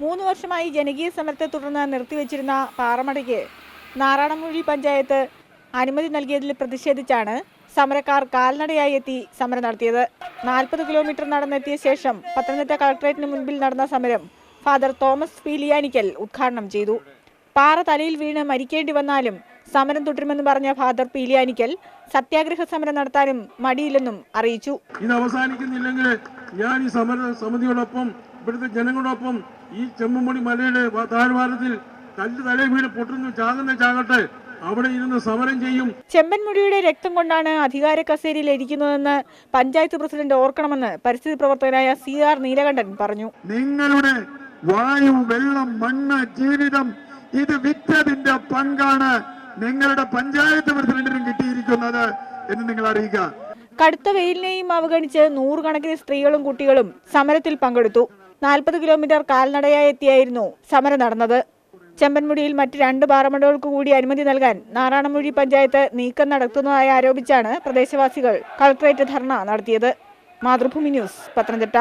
മൂന്ന് വർഷമായി ജനകീയ സമരത്തെ തുടർന്ന് നിർത്തിവെച്ചിരുന്ന പാറമടയ്ക്ക് നാറാണമൂഴി പഞ്ചായത്ത് അനുമതി നൽകിയതിൽ പ്രതിഷേധിച്ചാണ് സമരക്കാർ കാൽനടയായി എത്തി സമരം നടത്തിയത്. നാൽപ്പത് കിലോമീറ്റർ നടന്നെത്തിയ ശേഷം പത്തനംതിട്ട കളക്ടറേറ്റിന് മുൻപിൽ നടന്ന സമരം ഫാദർ തോമസ് ഫീലിയാനിക്കൽ ഉദ്ഘാടനം ചെയ്തു. പാറ തലയിൽ വീണ് മരിക്കേണ്ടി വന്നാലും സമരം തുടരുമെന്ന് പറഞ്ഞ ഫാദർ പീലിയാനിക്കൽ സത്യാഗ്രഹ സമരം നടത്താനും മടിയില്ലെന്നും അറിയിച്ചു. ഇത് അവസാനിക്കുന്നില്ലെങ്കിൽ ഞാൻ ഈ സമര സമിതിയോടൊപ്പം ഇവിടുത്തെ ജനങ്ങളോടൊപ്പം ഈ ചെമ്മുമണി മലയുടെ താഴ്വാരത്തിൽ കല്ല് തലയിൽ വീട് പൊട്ടുന്നു ചാകുന്ന ചാകട്ടെ അവിടെ ഇരുന്ന് സമരം ചെയ്യും. ചെമ്പൻമുടിയുടെ രക്തം കൊണ്ടാണ് അധികാര കസേരയിൽ ഇരിക്കുന്നതെന്ന് പഞ്ചായത്ത് പ്രസിഡന്റ് ഓർക്കണമെന്ന് പരിസ്ഥിതി പ്രവർത്തകനായ സി ആർ നീലകണ്ഠൻ പറഞ്ഞു. നിങ്ങളുടെ വായു വെള്ളം മണ്ണ് ജീവിതം ഇത് വിറ്റതിന്റെ പങ്കാണ് നിങ്ങളുടെ പഞ്ചായത്ത് പ്രസിഡന്റിനും കിട്ടിയിരിക്കുന്നത് എന്ന് നിങ്ങൾ അറിയിക്കുക. കടുത്ത വെയിലിനെയും അവഗണിച്ച് നൂറുകണക്കിന് സ്ത്രീകളും കുട്ടികളും സമരത്തിൽ പങ്കെടുത്തു. നാൽപ്പത് കിലോമീറ്റർ കാൽനടയായി എത്തിയായിരുന്നു സമരം നടന്നത്. ചെമ്പൻമുടിയിൽ മറ്റ് രണ്ട് പാറമടകൾക്ക് കൂടി അനുമതി നൽകാൻ നാറാണമുഴി പഞ്ചായത്ത് നീക്കം നടത്തുന്നതായി ആരോപിച്ചാണ് പ്രദേശവാസികൾ കളക്ടറേറ്റ് ധർണ നടത്തിയത്. മാതൃഭൂമി ന്യൂസ് പത്തനംതിട്ട.